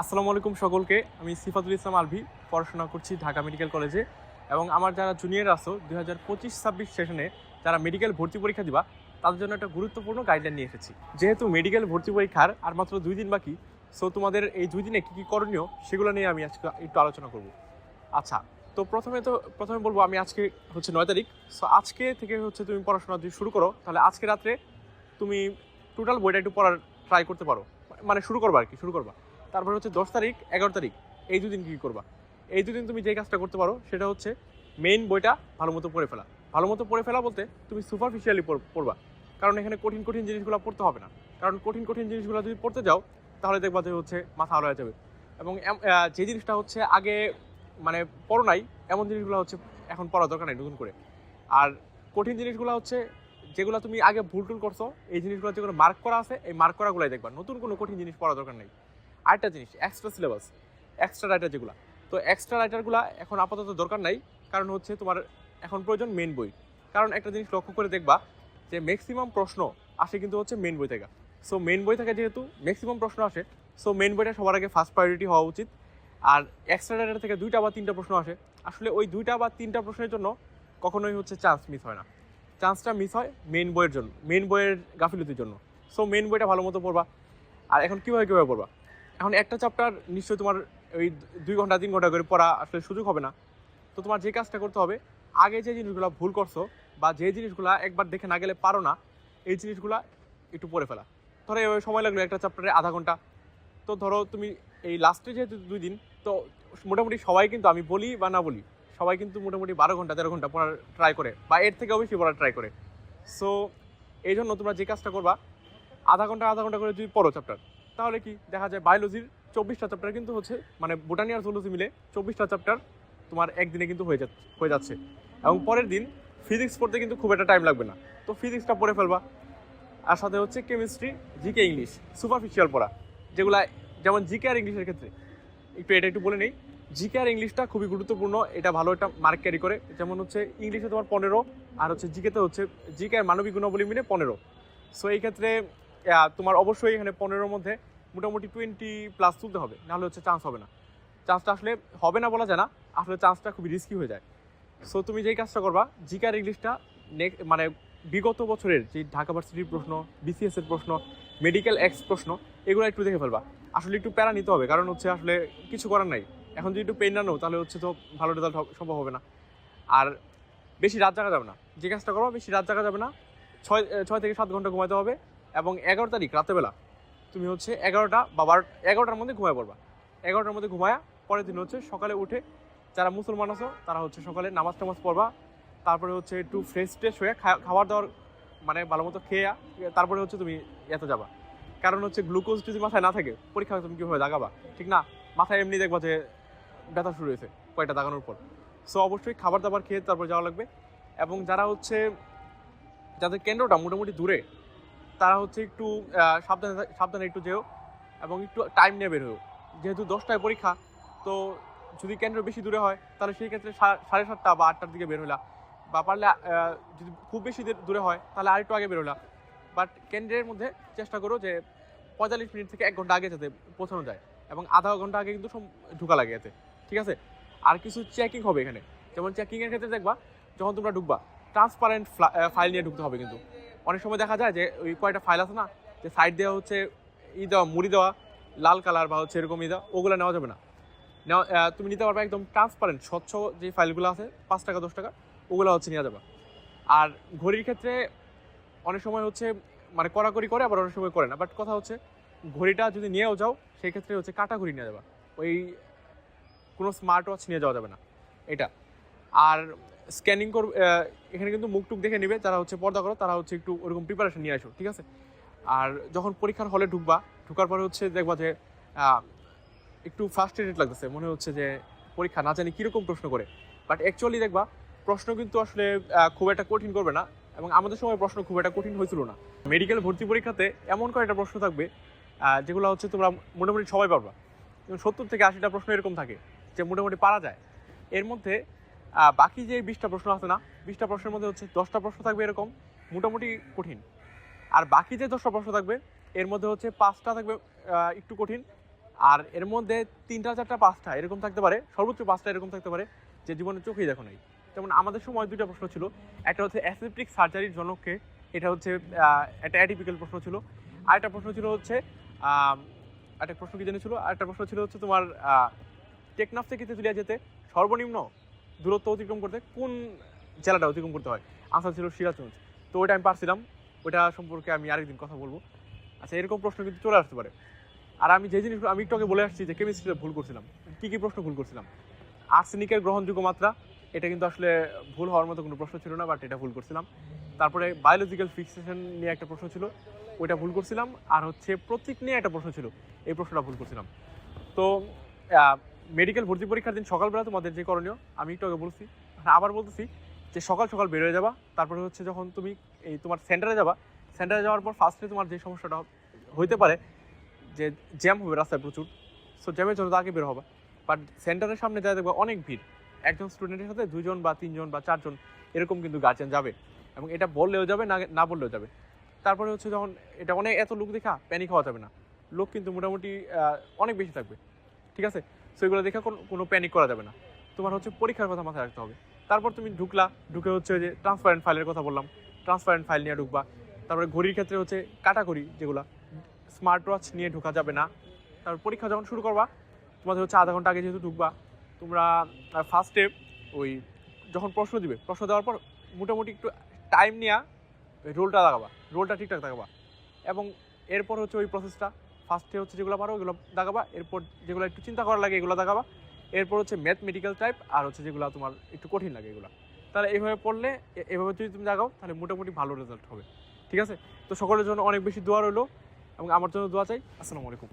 আসসালামু আলাইকুম সকলকে। আমি সিফাতুল ইসলাম আলভি, পড়াশোনা করছি ঢাকা মেডিকেল কলেজে। এবং আমার যারা জুনিয়র আসো দুই হাজার পঁচিশ ছাব্বিশ সেশনে যারা মেডিকেল ভর্তি পরীক্ষা দিবা, তাদের জন্য একটা গুরুত্বপূর্ণ গাইডলাইন নিয়ে এসেছি। যেহেতু মেডিকেল ভর্তি পরীক্ষার আর মাত্র দুই দিন বাকি সো তোমাদের এই দুই দিনে কী কী করণীয়, সেগুলো নিয়ে আমি আজকে একটু আলোচনা করব। আচ্ছা তো প্রথমে তো, প্রথমে বলব আমি আজকে হচ্ছে নয় তারিখ সো আজকে থেকে হচ্ছে তুমি পড়াশোনা যদি শুরু করো, তাহলে আজকে রাত্রে তুমি টোটাল বইটা একটু পড়ার ট্রাই করতে পারো। মানে শুরু করবা আর কি, শুরু করবা। তারপরে হচ্ছে দশ তারিখ, এগারো তারিখ, এই দুদিন কী করবা? এই দুদিন তুমি যে কাজটা করতে পারো, সেটা হচ্ছে মেইন বইটা ভালো মতো পড়ে ফেলা। ভালো মতো পড়ে ফেলা বলতে তুমি সুপারফিশিয়ালি পড়বা। কারণ এখানে কঠিন কঠিন জিনিসগুলো পড়তে হবে না। কারণ কঠিন কঠিন জিনিসগুলো যদি পড়তে যাও, তাহলে দেখবা যে হচ্ছে মাথা আলো যাবে। এবং যে জিনিসটা হচ্ছে আগে মানে পড়ো নাই, এমন জিনিসগুলো হচ্ছে এখন পড়া দরকার নাই নতুন করে। আর কঠিন জিনিসগুলো হচ্ছে যেগুলো তুমি আগে ভুল টুল করছ, এই জিনিসগুলো যেগুলো মার্ক করা আছে, এই মার্ক করাগুলোই দেখবা। নতুন কোনো কঠিন জিনিস পড়া দরকার নেই। আরেকটা জিনিস এক্সট্রা সিলেবাস এক্সট্রা রাইটার যেগুলো। তো এক্সট্রা রাইটারগুলো এখন আপাতত দরকার নাই, কারণ হচ্ছে তোমার এখন প্রয়োজন মেন বই। কারণ একটা জিনিস লক্ষ্য করে দেখবা যে ম্যাক্সিমাম প্রশ্ন আসে কিন্তু হচ্ছে মেন বই থেকে। সো মেন বই থেকে যেহেতু ম্যাক্সিমাম প্রশ্ন আসে সো মেন বইটা সবার আগে ফার্স্ট প্রায়োরিটি হওয়া উচিত। আর এক্সট্রা রাইটার থেকে দুইটা বা তিনটা প্রশ্ন আসে। আসলে ওই দুইটা বা তিনটা প্রশ্নের জন্য কখনোই হচ্ছে চান্স মিস হয় না। চান্সটা মিস হয় মেন বইয়ের জন্য মেন বইয়ের গাফিলতির জন্য। সো মেন বইটা ভালো মতো পড়বা। আর এখন কীভাবে কীভাবে পড়বা? এখন একটা চ্যাপ্টার নিশ্চয়ই তোমার ওই দুই ঘণ্টা, তিন ঘণ্টা করে পড়া আসলে সুযোগ হবে না। তো তোমার যে কাজটা করতে হবে, আগে যে জিনিসগুলো ভুল করছ বা যে জিনিসগুলো একবার দেখে না গেলে পারো না, এই জিনিসগুলো একটু পড়ে ফেলা। ধরো এভাবে সময় লাগল একটা চ্যাপ্টারে আধা ঘণ্টা। তো ধরো তুমি এই লাস্টে যেহেতু দুই দিন, তো মোটামুটি সবাই কিন্তু আমি বলি বা না বলি, সবাই কিন্তু মোটামুটি বারো ঘণ্টা, তেরো ঘণ্টা পড়ার ট্রাই করে বা এর থেকেও বেশি পড়ার ট্রাই করে। সো এই জন্য তোমরা যে কাজটা করবা, আধা ঘণ্টা আধা ঘণ্টা করে যদি পড়ো চ্যাপ্টার তাহলে কি দেখা যায় বায়োলজির চব্বিশটা চ্যাপ্টার কিন্তু হচ্ছে মানে বোটানি আর জুলজি মিলে চব্বিশটা চ্যাপ্টার তোমার একদিনে কিন্তু হয়ে যাচ্ছে হয়ে যাচ্ছে। এবং পরের দিন ফিজিক্স পড়তে কিন্তু খুব একটা টাইম লাগবে না। তো ফিজিক্সটা পড়ে ফেলবা। আর সাথে হচ্ছে কেমিস্ট্রি জিকে ইংলিশ সুপারফিশিয়াল পড়া। যেগুলা যেমন জিকে আর ইংলিশের ক্ষেত্রে। একটু এটা একটু বলে নেই। জিকে আর ইংলিশটা খুবই গুরুত্বপূর্ণ। এটা ভালো একটা মার্ক ক্যারি করে। যেমন হচ্ছে ইংলিশে তোমার পনেরো, আর হচ্ছে জিকেতে হচ্ছে জিকে আর মানবিক গুণাবলী মিলে পনেরো। সো এই ক্ষেত্রে তোমার অবশ্যই এখানে পনেরোর মধ্যে মোটামুটি টোয়েন্টি প্লাস তুলতে হবে, নাহলে হচ্ছে চান্স হবে না। চান্সটা আসলে হবে না বলা যায় না, আসলে চান্সটা খুবই রিস্কি হয়ে যায়। সো তুমি যেই কাজটা করবা জিকার ইংলিশটা নেক্সট মানে বিগত বছরের যে ঢাকা ভার্সিটির প্রশ্ন বিসিএস এর প্রশ্ন মেডিকেল এক্স প্রশ্ন, এগুলো একটু দেখে ফেলবা। আসলে একটু প্যারা নিতে হবে, কারণ হচ্ছে আসলে কিছু করার নাই। এখন যদি একটু পেন না নাও, তাহলে হচ্ছে তো ভালো রেজাল্ট সম্ভব হবে না। আর বেশি রাত জাগা যাবে না। যে কাজটা করো বেশি রাত জাগা যাবে না। ছয় ছয় থেকে সাত ঘণ্টা ঘুমাতে হবে। এবং এগারো তারিখ রাতেবেলা তুমি হচ্ছে এগারোটা বা বারো, এগারোটার মধ্যে ঘুমায় পড়বা। এগারোটার মধ্যে ঘুমায়া পরের দিন হচ্ছে সকালে উঠে যারা মুসলমান আছো, তারা হচ্ছে সকালে নামাজ টামাজ পড়বা। তারপরে হচ্ছে একটু ফ্রেশ ট্রেশ হয়ে খা- খাবার দাবার মানে ভালো মতো খেয়ে তারপরে হচ্ছে তুমি এতে যাবা। কারণ হচ্ছে গ্লুকোজ যদি মাথায় না থাকে, পরীক্ষা তুমি কীভাবে দাগাবা? ঠিক না? মাথায় এমনি দেখবা যে ব্যথা শুরু হয়েছে কয়টা দাগানোর পর। সো অবশ্যই খাবার দাবার খেয়ে তারপর যাওয়া লাগবে। এবং যারা হচ্ছে, যাদের কেন্দ্রটা মোটামুটি দূরে তারা হচ্ছে একটু সাবধানে সাবধানে একটু যেও এবং একটু টাইম নিয়ে বের হয়েও যেহেতু দশটায় পরীক্ষা, তো যদি কেন্দ্র বেশি দূরে হয়, তাহলে সেই ক্ষেত্রে সাড়ে সাতটা বা আটটার দিকে বের হইলা। বা পারলে যদি খুব বেশি দূরে হয়, তাহলে আরেকটু আগে বের হইলা। বাট কেন্দ্রের মধ্যে চেষ্টা করো যে পঁয়তাল্লিশ মিনিট থেকে এক ঘণ্টা আগে যাতে পৌঁছানো যায় এবং আধা ঘণ্টা আগে কিন্তু ঢুকা লাগে এতে। ঠিক আছে? আর কিছু চেকিং হবে এখানে। যেমন চেকিংয়ের ক্ষেত্রে দেখবা, যখন তোমরা ঢুকবা ট্রান্সপারেন্ট ফাইল নিয়ে ঢুকতে হবে কিন্তু। অনেক সময় দেখা যায় যে ওই কয়টা ফাইল আছে না, যে সাইড দেওয়া হচ্ছে ই দেওয়া, মুড়ি দেওয়া, লাল কালার বা হচ্ছে এরকম ই দেওয়া, ওগুলো নেওয়া যাবে না। নেওয়া তুমি নিতে পারবে একদম ট্রান্সপারেন্ট স্বচ্ছ যে ফাইলগুলো আছে, পাঁচ টাকা, দশ টাকা, ওগুলো হচ্ছে নেওয়া যাবে। আর ঘড়ির ক্ষেত্রে অনেক সময় হচ্ছে মানে কড়াকড়ি করে, আবার অনেক সময় করে না। বাট কথা হচ্ছে, ঘড়িটা যদি নিয়েও যাও, সেই ক্ষেত্রে হচ্ছে কাটা ঘড়ি নিয়ে যাবা। ওই কোনো স্মার্ট ওয়াচ নিয়ে যাওয়া যাবে না, এটা। আর স্ক্যানিং করবে এখানে কিন্তু মুখ টুক দেখে নিবে যারা হচ্ছে পর্দা করো, তারা হচ্ছে একটু ওরকম প্রিপারেশন নিয়ে আসো, ঠিক আছে? আর যখন পরীক্ষার হলে ঢুকবা, ঢুকার পরে হচ্ছে দেখবা যে একটু ফ্রাস্ট্রেটেড লাগতেছে, মনে হচ্ছে যে পরীক্ষা না জানি কীরকম প্রশ্ন করে। বাট অ্যাকচুয়ালি দেখবা, প্রশ্ন কিন্তু আসলে খুব একটা কঠিন করবে না, এবং আমাদের সময় প্রশ্ন খুব একটা কঠিন হয়েছিল না। মেডিকেল ভর্তি পরীক্ষাতে এমন কয়েকটা প্রশ্ন থাকবে যেগুলো হচ্ছে তোমরা মোটামুটি সবাই পারবা। সত্তর থেকে আশিটা প্রশ্ন এরকম থাকে, যে মোটামুটি পারা যায়। এর মধ্যে বাকি যে বিশটা প্রশ্ন আছে না, বিশটা প্রশ্নের মধ্যে হচ্ছে দশটা প্রশ্ন থাকবে এরকম, মোটামুটি কঠিন। আর বাকি যে দশটা প্রশ্ন থাকবে, এর মধ্যে হচ্ছে পাঁচটা থাকবে একটু কঠিন। আর এর মধ্যে তিনটা, চারটা, পাঁচটা এরকম থাকতে পারে, সর্বোচ্চ পাঁচটা এরকম থাকতে পারে, যে জীবনে চোখেই দেখো নাই। যেমন আমাদের সময় দুইটা প্রশ্ন ছিল, একটা হচ্ছে অ্যাসেপ্টিক সার্জারির জনককে, এটা হচ্ছে একটা অ্যাটিপিক্যাল প্রশ্ন ছিল। আরেকটা প্রশ্ন ছিল হচ্ছে একটা প্রশ্ন কি জানি ছিল? আরেকটা প্রশ্ন ছিল হচ্ছে তোমার টেকনাফ থেকে তেঁতুলিয়া যেতে সর্বনিম্ন দূরত্ব অতিক্রম করতে কোন জেলাটা অতিক্রম করতে হয়? আনসার ছিল সিরাজগঞ্জ। তো ওইটা আমি পারছিলাম। ওইটা সম্পর্কে আমি আরেকদিন কথা বলব। আচ্ছা এরকম প্রশ্ন কিন্তু চলে আসতে পারে। আর আমি যে জিনিসগুলো আমি একটু বলে আসছি যে কেমিস্ট্রিতে ভুল করছিলাম। কী কী প্রশ্ন ভুল করছিলাম? আর্সেনিকের গ্রহণযোগ্য মাত্রা, এটা কিন্তু আসলে ভুল হওয়ার মতো কোনো প্রশ্ন ছিল না বাট এটা ভুল করছিলাম। তারপরে বায়োলজিক্যাল ফিক্সেশন নিয়ে একটা প্রশ্ন ছিল, ওইটা ভুল করছিলাম। আর হচ্ছে প্রতীক নিয়ে একটা প্রশ্ন ছিল, এই প্রশ্নটা ভুল করছিলাম। তো মেডিকেল ভর্তি পরীক্ষার দিন সকালবেলা তোমাদের যে করণীয়, আমি একটু আগে বলছি। আবার বলতেছি যে সকাল সকাল বেরোয় যাবা, তারপরে হচ্ছে যখন তুমি এই তোমার সেন্টারে যাবা সেন্টারে যাওয়ার পর ফার্স্টে তোমার যে সমস্যাটা হইতে পারে, যে জ্যাম হবে রাস্তায় প্রচুর সো জ্যামের জন্য তাকে বের হবে। বাট সেন্টারের সামনে যা দেখবে অনেক ভিড়। একজন স্টুডেন্টের সাথে দুজন বা তিনজন বা চারজন এরকম কিন্তু গার্জেন যাবে। এবং এটা বললেও যাবে, না না বললেও যাবে। তারপরে হচ্ছে যখন এটা অনেক, এত লোক দেখা প্যানিক হওয়া যাবে না। লোক কিন্তু মোটামুটি অনেক বেশি থাকবে। ঠিক আছে? সো এগুলো দেখে কোনো প্যানিক করা যাবে না। তোমার হচ্ছে পরীক্ষার কথা মাথায় রাখতে হবে। তারপর তুমি ঢুকলা, ঢুকে হচ্ছে যে ট্রান্সপারেন্ট ফাইলের কথা বললাম। ট্রান্সপারেন্ট ফাইল নিয়ে ঢুকবা। তারপরে ঘড়ির ক্ষেত্রে হচ্ছে কাটাঘড়ি যেগুলো স্মার্ট ওয়াচ নিয়ে ঢোকা যাবে না। তারপর পরীক্ষা যখন শুরু করবা, তোমাদের হচ্ছে আধা ঘণ্টা আগে যেহেতু ঢুকবা, তোমরা ফার্স্টে ওই যখন প্রশ্ন দিবে, প্রশ্ন দেওয়ার পর মোটামুটি একটু টাইম নিয়ে রোলটা লাগাবা। রোলটা ঠিকঠাক লাগাবা। এবং এরপর হচ্ছে ওই প্রসেসটা ফার্স্টে হচ্ছে যেগুলো পারো, ওগুলো দেখাবা। এরপর যেগুলো একটু চিন্তা করা লাগে, এগুলো দেখাবা। এরপর হচ্ছে ম্যাথ মেডিকেল টাইপ আর হচ্ছে যেগুলো তোমার একটু কঠিন লাগে এগুলো। তাহলে এইভাবে পড়লে এভাবে যদি তুমি দাগাও তাহলে মোটামুটি ভালো রেজাল্ট হবে। ঠিক আছে? তো সকলের জন্য অনেক বেশি দোয়া রইল, এবং আমার জন্য দোয়া চাই। আসসালামু আলাইকুম।